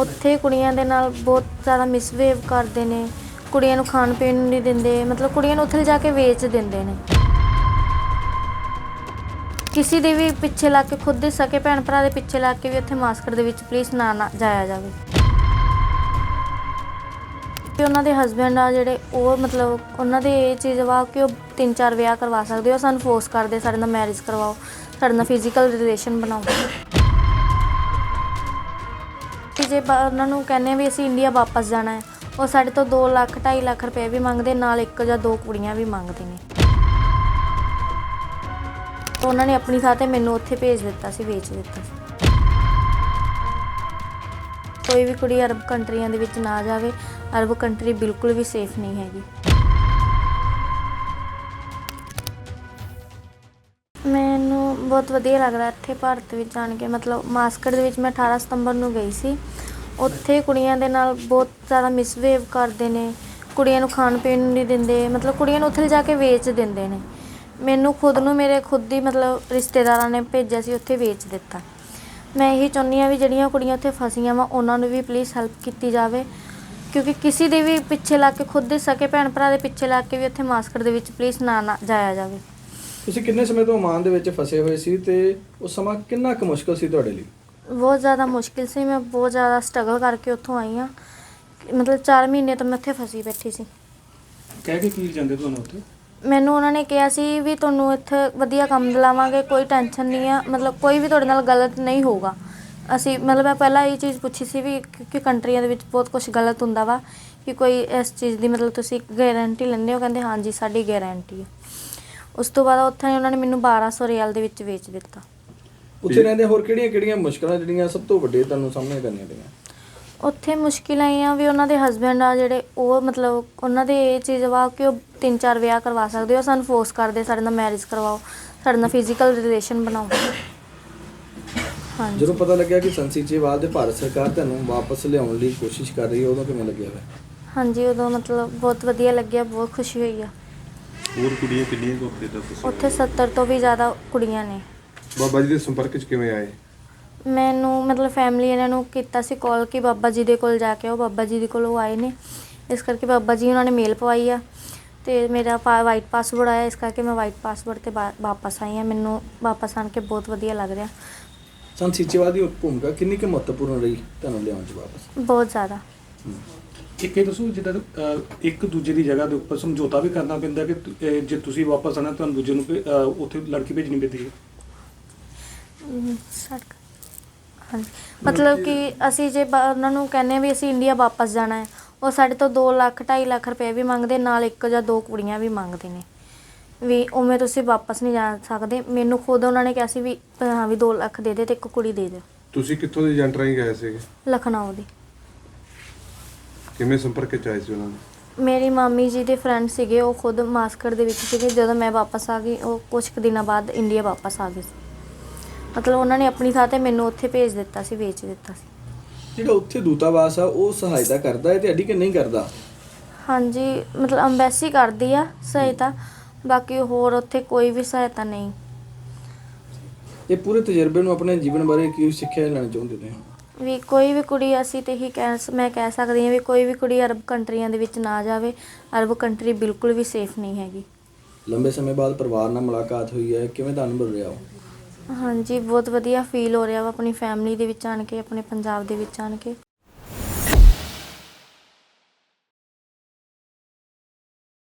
ਉੱਥੇ ਕੁੜੀਆਂ ਦੇ ਨਾਲ ਬਹੁਤ ਜ਼ਿਆਦਾ ਮਿਸਬਿਹੇਵ ਕਰਦੇ ਨੇ। ਕੁੜੀਆਂ ਨੂੰ ਖਾਣ ਪੀਣ ਨੂੰ ਨਹੀਂ ਦਿੰਦੇ। ਮਤਲਬ ਕੁੜੀਆਂ ਨੂੰ ਉੱਥੇ ਜਾ ਕੇ ਵੇਚ ਦਿੰਦੇ ਨੇ। ਕਿਸੇ ਦੇ ਵੀ ਪਿੱਛੇ ਲੱਗ ਕੇ, ਖੁਦ ਦੇ ਸਕੇ ਭੈਣ ਭਰਾ ਦੇ ਪਿੱਛੇ ਲੱਗ ਕੇ ਵੀ ਉੱਥੇ ਮਾਸਕਰ ਦੇ ਵਿੱਚ ਪਲੀਜ਼ ਨਾ ਨਾ ਜਾਇਆ ਜਾਵੇ। ਕਿ ਉਹਨਾਂ ਦੇ ਹਸਬੰਡ ਆ ਜਿਹੜੇ, ਉਹ ਮਤਲਬ ਉਹਨਾਂ ਦੇ ਇਹ ਚੀਜ਼ ਵਾ ਕਿ ਉਹ ਤਿੰਨ ਚਾਰ ਵਿਆਹ ਕਰਵਾ ਸਕਦੇ ਹੋ ਸਾਨੂੰ ਫੋਰਸ ਕਰਦੇ ਸਾਡੇ ਨਾਲ ਮੈਰਿਜ ਕਰਵਾਓ, ਸਾਡੇ ਨਾਲ ਫਿਜ਼ੀਕਲ ਰਿਲੇਸ਼ਨ ਬਣਾਓ। ਜੇ ਬ- ਉਹਨਾਂ ਨੂੰ ਕਹਿੰਦੇ ਵੀ ਅਸੀਂ ਇੰਡੀਆ ਵਾਪਸ ਜਾਣਾ ਹੈ, ਉਹ ਸਾਡੇ ਤੋਂ 2 ਲੱਖ 2.5 ਲੱਖ ਰੁਪਏ ਵੀ ਮੰਗਦੇ, ਨਾਲ ਇੱਕ ਜਾਂ ਦੋ ਕੁੜੀਆਂ ਵੀ ਮੰਗਦੇ ਨੇ। ਤਾਂ ਉਹਨਾਂ ਨੇ ਆਪਣੀ ਥਾਂ ਤੇ ਮੈਨੂੰ ਉੱਥੇ ਭੇਜ ਦਿੱਤਾ ਸੀ, ਵੇਚ ਦਿੱਤਾ ਸੀ। ਕੋਈ ਵੀ ਕੁੜੀ ਅਰਬ ਕੰਟਰੀਆਂ ਦੇ ਵਿੱਚ ਨਾ ਜਾਵੇ, ਅਰਬ ਕੰਟਰੀ ਬਿਲਕੁਲ ਵੀ ਸੇਫ ਨਹੀਂ ਹੈਗੀ। ਮੈਨੂੰ ਬਹੁਤ ਵਧੀਆ ਲੱਗਦਾ ਇੱਥੇ ਭਾਰਤ ਵਿੱਚ ਆਣ ਕੇ, ਮਤਲਬ ਮਾਸਕਟ ਦੇ ਵਿੱਚ ਮੈਂ 18 ਸਤੰਬਰ ਨੂੰ ਗਈ ਸੀ। ਉੱਥੇ ਕੁੜੀਆਂ ਦੇ ਨਾਲ ਬਹੁਤ ਜ਼ਿਆਦਾ ਮਿਸਬਿਹੇਵ ਕਰਦੇ ਨੇ, ਕੁੜੀਆਂ ਨੂੰ ਖਾਣ ਪੀਣ ਨੂੰ ਨਹੀਂ ਦਿੰਦੇ, ਮਤਲਬ ਕੁੜੀਆਂ ਨੂੰ ਉੱਥੇ ਲਿਜਾ ਕੇ ਵੇਚ ਦਿੰਦੇ ਨੇ। ਮੈਨੂੰ ਖੁਦ ਨੂੰ ਮੇਰੇ ਖੁਦ ਹੀ ਮਤਲਬ ਰਿਸ਼ਤੇਦਾਰਾਂ ਨੇ ਭੇਜਿਆ ਸੀ, ਉੱਥੇ ਵੇਚ ਦਿੱਤਾ। ਮੈਂ ਇਹੀ ਚਾਹੁੰਦੀ ਹਾਂ ਵੀ ਜਿਹੜੀਆਂ ਕੁੜੀਆਂ ਉੱਥੇ ਫਸੀਆਂ ਵਾ, ਉਹਨਾਂ ਨੂੰ ਵੀ ਪਲੀਜ਼ ਹੈਲਪ ਕੀਤੀ ਜਾਵੇ, ਕਿਉਂਕਿ ਕਿਸੇ ਦੇ ਵੀ ਪਿੱਛੇ ਲੱਗ ਕੇ, ਖੁਦ ਦੇ ਸਕੇ ਭੈਣ ਭਰਾ ਦੇ ਪਿੱਛੇ ਲੱਗ ਕੇ ਵੀ ਉੱਥੇ ਮਾਸਕਟ ਦੇ ਵਿੱਚ ਪਲੀਜ਼ ਨਾ ਨਾ ਜਾਇਆ ਜਾਵੇ। ਤੁਸੀਂ ਕਿੰਨੇ ਸਮੇਂ ਤੋਂ ਓਮਾਨ ਦੇ ਵਿੱਚ ਫਸੇ ਹੋਏ ਸੀ ਤੇ ਉਹ ਸਮਾਂ ਕਿੰਨਾ ਕੁ ਮੁਸ਼ਕਲ ਸੀ ਤੁਹਾਡੇ ਲਈ? ਬਹੁਤ ਜ਼ਿਆਦਾ ਮੁਸ਼ਕਿਲ ਸੀ ਮੈਂ ਬਹੁਤ ਜ਼ਿਆਦਾ ਸਟਰਗਲ ਕਰਕੇ ਉੱਥੋਂ ਆਈ ਹਾਂ। ਮਤਲਬ 4 ਮਹੀਨੇ ਤੋਂ ਮੈਂ ਉੱਥੇ ਫਸੀ ਬੈਠੀ ਸੀ। ਕਹਿ ਕੇ ਕੀ ਜਾਂਦੇ ਤੁਹਾਨੂੰ ਉੱਥੇ? ਮੈਨੂੰ ਉਹਨਾਂ ਨੇ ਕਿਹਾ ਸੀ ਵੀ ਤੁਹਾਨੂੰ ਇੱਥੇ ਵਧੀਆ ਕੰਮ ਦਿਲਾਵਾਂਗੇ ਕੋਈ ਟੈਨਸ਼ਨ ਨਹੀਂ ਆ ਮਤਲਬ ਕੋਈ ਵੀ ਤੁਹਾਡੇ ਨਾਲ ਗਲਤ ਨਹੀਂ ਹੋਊਗਾ। ਅਸੀਂ ਮਤਲਬ ਮੈਂ ਪਹਿਲਾਂ ਇਹ ਚੀਜ਼ ਪੁੱਛੀ ਸੀ ਵੀ ਕਿਉਂਕਿ ਕੰਟਰੀਆਂ ਦੇ ਵਿੱਚ ਬਹੁਤ ਕੁਝ ਗਲਤ ਹੁੰਦਾ ਵਾ ਕਿ ਕੋਈ ਇਸ ਚੀਜ਼ ਦੀ ਮਤਲਬ ਤੁਸੀਂ ਗਾਰੰਟੀ ਲੈਂਦੇ ਹੋ ਕਹਿੰਦੇ ਹਾਂਜੀ ਸਾਡੀ ਗਾਰੰਟੀ ਹੈ ਉਸ ਤੋਂ ਬਾਅਦ ਉੱਥੇ ਉਹਨਾਂ ਨੇ ਮੈਨੂੰ 1200 ਰਿਆਲ ਦੇ ਵਿੱਚ ਵੇਚ ਦਿੱਤਾ। ਉੱਥੇ ਰਹਿੰਦੇ ਹੋਰ ਕਿਹੜੀਆਂ-ਕਿਹੜੀਆਂ ਮੁਸ਼ਕਲਾਂ ਜਿਹੜੀਆਂ ਸਭ ਤੋਂ ਵੱਡੀਆਂ ਤੁਹਾਨੂੰ ਸਾਹਮਣੇ ਕਰਨੀਆਂ ਪਈਆਂ? ਉੱਥੇ ਮੁਸ਼ਕਿਲਾਂ ਇਹ ਆ ਵੀ ਉਹਨਾਂ ਦੇ ਹਸਬੰਡ ਆ ਜਿਹੜੇ ਉਹ ਮਤਲਬ ਉਹਨਾਂ ਦੇ ਇਹ ਚੀਜ਼ ਵਾ ਕਿ ਉਹ ਤਿੰਨ ਚਾਰ ਵਿਆਹ ਕਰਵਾ ਸਕਦੇ ਹੋ ਸਾਨੂੰ ਫੋਰਸ ਕਰਦੇ ਸਾਡੇ ਨਾਲ ਮੈਰਿਜ ਕਰਵਾਓ ਸਾਡੇ ਨਾਲ ਫਿਜ਼ੀਕਲ ਰਿਲੇਸ਼ਨ ਬਣਾਓ। ਹਾਂਜੀ। ਜਦੋਂ ਪਤਾ ਲੱਗਿਆ ਕਿ ਸੰਸੀਚੇਵਾਲ ਦੇ ਭਾਰਤ ਸਰਕਾਰ ਤੁਹਾਨੂੰ ਵਾਪਸ ਲਿਆਉਣ ਲਈ ਕੋਸ਼ਿਸ਼ ਕਰ ਰਹੀ ਹੈ ਉਦੋਂ ਕਿਵੇਂ ਲੱਗਿਆ ਹੋਇਆ ਹਾਂਜੀ ਉਦੋਂ ਮਤਲਬ ਬਹੁਤ ਵਧੀਆ ਲੱਗਿਆ ਬਹੁਤ ਖੁਸ਼ੀ ਹੋਈ ਆ। ਹੋਰ ਕੁੜੀਆਂ ਕਿੰਨੀਆਂ ਕੁ ਤੁਸੀਂ? ਉੱਥੇ 70 ਤੋਂ ਵੀ ਜ਼ਿਆਦਾ ਕੁੜੀਆਂ ਨੇ। ਬਾਬਾ ਜੀ ਦੇ ਸੰਪਰਕ 'ਚ ਕਿਵੇਂ ਆਏ? ਮੈਨੂੰ ਮਤਲਬ ਫੈਮਿਲੀ ਇਹਨਾਂ ਨੂੰ ਕੀਤਾ ਸੀ ਕਾਲ ਕਿ ਬਾਬਾ ਜੀ ਦੇ ਕੋਲ ਜਾ ਕੇ ਆਓ ਬਾਬਾ ਜੀ ਦੇ ਕੋਲ ਉਹ ਆਏ ਨੇ। ਇਸ ਕਰਕੇ ਬਾਬਾ ਜੀ ਉਹਨਾਂ ਨੇ ਮੇਲ ਪਵਾਈ ਆ ਤੇ ਮੇਰਾ ਵਾਈਟ ਪਾਸਵਰਡ ਆਇਆ ਇਸ ਕਰਕੇ ਮੈਂ ਵਾਈਟ ਪਾਸਵਰਡ ਤੇ ਬਾ- ਵਾਪਸ ਆਈ ਆ ਮੈਨੂੰ ਵਾਪਸ ਆਣ ਕੇ ਬਹੁਤ ਵਧੀਆ ਲੱਗ ਰਿਹਾ। ਸੰਸੀਚੇਵਾਲ ਦੀ ਭੂਮਿਕਾ ਕਿੰਨੀ ਕੁ ਮਹੱਤਵਪੂਰਨ ਰਹੀ ਤੁਹਾਨੂੰ ਲਿਆਉਣ 'ਚ ਵਾਪਸ? ਬਹੁਤ ਜ਼ਿਆਦਾ। ਇੱਕ ਇਹ ਦੱਸੋ ਜਿੱਦਾਂ ਅਹ, ਇੱਕ ਦੂਜੇ ਦੀ ਜਗ੍ਹਾ ਦੇ ਉੱਪਰ ਸਮਝੌਤਾ ਵੀ ਕਰਨਾ ਪੈਂਦਾ ਕਿ ਤੁ- ਅਹ, ਜੇ ਤੁਸੀਂ ਵਾਪਸ ਆਣਾ ਤੁਹਾਨੂੰ ਦੂਜੇ ਨੂੰ ਭੇ- ਅਹ, ਉੱਥੇ ਲੜਕੀ ਭੇਜਣੀ ਪੈਂਦੀ ਹੈ। ਸੜਕ। ਹਾਂਜੀ। ਮਤਲਬ ਕਿ ਅਸੀਂ ਜੇ ਬ- ਉਹਨਾਂ ਨੂੰ ਕਹਿੰਦੇ ਹਾਂ ਵੀ ਅਸੀਂ ਇੰਡੀਆ ਵਾਪਸ ਜਾਣਾ ਹੈ ਉਹ ਸਾਡੇ ਤੋਂ 2 ਲੱਖ 2.5 ਲੱਖ ਰੁਪਏ ਵੀ ਮੰਗਦੇ ਨਾਲ ਇੱਕ ਜਾਂ ਦੋ ਕੁੜੀਆਂ ਵੀ ਮੰਗਦੇ ਨੇ। ਵੀ ਉਵੇਂ ਤੁਸੀਂ ਵਾਪਸ ਨਹੀਂ ਜਾ ਸਕਦੇ। ਮੈਨੂੰ ਖੁਦ ਉਹਨਾਂ ਨੇ ਕਿਹਾ ਸੀ ਵੀ ਹਾਂ ਵੀ 2 ਲੱਖ ਦੇ ਦੇ ਤੇ ਇੱਕ ਕੁੜੀ ਦੇ ਦੇ ਤੁਸੀਂ ਕਿੱਥੋਂ ਦੇ ਏਜੰਟ ਰਾਹੀਂ ਗਏ ਸੀਗੇ? ਲਖਨਊ ਦੀ। ਕਿਵੇਂ ਸੰਪਰਕ 'ਚ ਆਏ ਸੀ ਉਹਨਾਂ ਨੇ ਮੇਰੀ ਮਾਮੀ ਜੀ ਦੇ ਫਰੈਂਡ ਸੀਗੇ ਉਹ ਖੁਦ ਮਾਸਕਟ ਦੇ ਵਿੱਚ ਸੀਗੇ। ਜਦੋਂ ਮੈਂ ਵਾਪਸ ਆ ਗਈ ਉਹ ਕੁਝ ਕੁ ਦਿਨਾਂ ਬਾਅਦ ਇੰਡੀਆ ਵਾਪਸ ਆ ਗਏ ਸੀ। ਮਤਲਬ ਉਹਨਾਂ ਨੇ ਆਪਣੀ ਥਾਂ ਤੇ ਮੈਨੂੰ ਉੱਥੇ ਭੇਜ ਦਿੱਤਾ ਸੀ ਵੇਚ ਦਿੱਤਾ ਸੀ। ਜਿਹੜਾ ਉੱਥੇ ਦੂਤਾਵਾਸ ਆ ਉਹ ਸਹਾਇਤਾ ਕਰਦਾ ਹੈ ਤੁਹਾਡੀ ਕਿ ਨਹੀਂ ਕਰਦਾ? ਹਾਂਜੀ ਮਤਲਬ ਅੰਬੈਸੀ ਕਰਦੀ ਆ ਸਹਾਇਤਾ ਬਾਕੀ ਹੋਰ ਉੱਥੇ ਕੋਈ ਵੀ ਸਹਾਇਤਾ ਨਹੀਂ। ਇਹ ਪੂਰੇ ਤਜਰਬੇ ਨੂੰ ਆਪਣੇ ਜੀਵਨ ਬਾਰੇ ਕੀ ਸਿੱਖਿਆ ਲੈਣਾ ਚਾਹੁੰਦੇ ਨੇ? ਵੀ ਕੋਈ ਵੀ ਕੁੜੀ ਅਸੀਂ ਤੇ ਹੀ ਕਹਿ ਸ- ਮੈਂ ਕਹਿ ਸਕਦੀ ਹਾਂ ਵੀ ਕੋਈ ਵੀ ਕੁੜੀ ਅਰਬ ਕੰਟਰੀਆਂ ਦੇ ਵਿੱਚ ਨਾ ਜਾਵੇ ਅਰਬ ਕੰਟਰੀ ਬਿਲਕੁਲ ਵੀ ਸੇਫ ਨਹੀਂ ਹੈਗੀ। ਲੰਬੇ ਸਮੇਂ ਬਾਅਦ ਪਰਿਵਾਰ ਨਾਲ ਮੁਲਾਕਾਤ ਹੋਈ ਹੈ ਕਿਵੇਂ ਦਾ ਅਨੁਭਵ ਰਿਹਾ ਉਹ? ਹਾਂਜੀ, ਬਹੁਤ ਵਧੀਆ ਫੀਲ ਹੋ ਰਿਹਾ ਵਾ ਆਪਣੀ ਫੈਮਿਲੀ ਦੇ ਵਿੱਚ ਆਣ ਕੇ, ਆਪਣੇ ਪੰਜਾਬ ਦੇ ਵਿੱਚ ਆਣ ਕੇ।